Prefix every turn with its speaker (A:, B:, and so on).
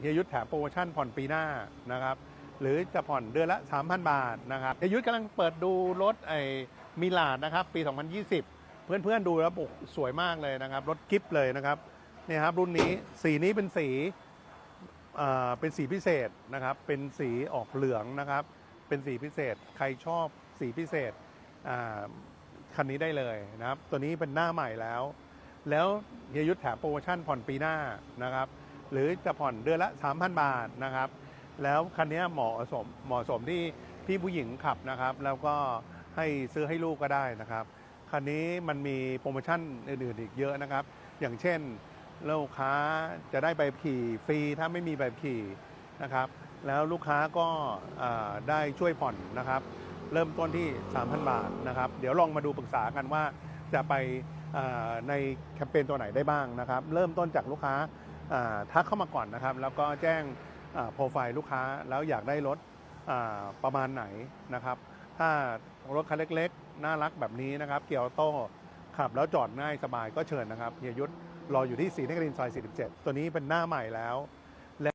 A: เฮียยุทธแถมโปรโมชั่นผ่อนปีหน้านะครับ หรือจะผ่อนเดือนละ 3,000 บาทนะครับเฮียยุทธกำลังเปิดดูรถไอ้มิลาดนะครับ ปี 2020 เพื่อนๆดูแล้วโอ้โหสวยมากเลยนะครับ รถกิฟต์เลยนะครับเนี่ยครับรุ่นนี้สีนี้เป็นสีอ่าเป็นสีพิเศษนะครับ เป็นสีออกเหลืองนะครับ เป็นสีพิเศษ ใครชอบสีพิเศษอ่าคันนี้ได้เลยนะครับ ตัวนี้เป็นหน้าใหม่แล้ว แล้วเฮียยุทธแถมโปรโมชั่นผ่อนปีหน้านะครับ หรือจะผ่อนเดือนละ 3,000 บาทนะครับ แล้วคันนี้เหมาะสมเหมาะสมที่พี่ผู้หญิงขับนะครับ แล้วก็ให้ซื้อให้ลูกก็ได้นะครับ คันนี้มันมีโปรโมชั่นอื่นๆอีกเยอะนะครับ อย่างเช่นลูกค้าจะได้ใบขี่ฟรีถ้าไม่มีใบขี่นะครับ แล้วลูกค้าก็ได้ช่วยผ่อนนะครับ เริ่มต้นที่ 3,000 บาทนะครับ เดี๋ยวลองมาดูปรึกษากันว่าจะไปในแคมเปญตัวไหนได้บ้างนะครับ เริ่มต้นจากลูกค้า ทักเข้ามาก่อนนะครับ แล้วก็แจ้งโปรไฟล์ลูกค้าแล้วอยากได้รถประมาณไหนนะครับ ถ้ารถคันเล็กๆ น่ารักแบบนี้นะครับ เกียวโต้ขับแล้วจอดง่ายสบายก็เชิญนะครับเฮียยุทธรออยู่ที่สีนครินทร์ซอย 47 ตัวนี้เป็นหน้าใหม่แล้ว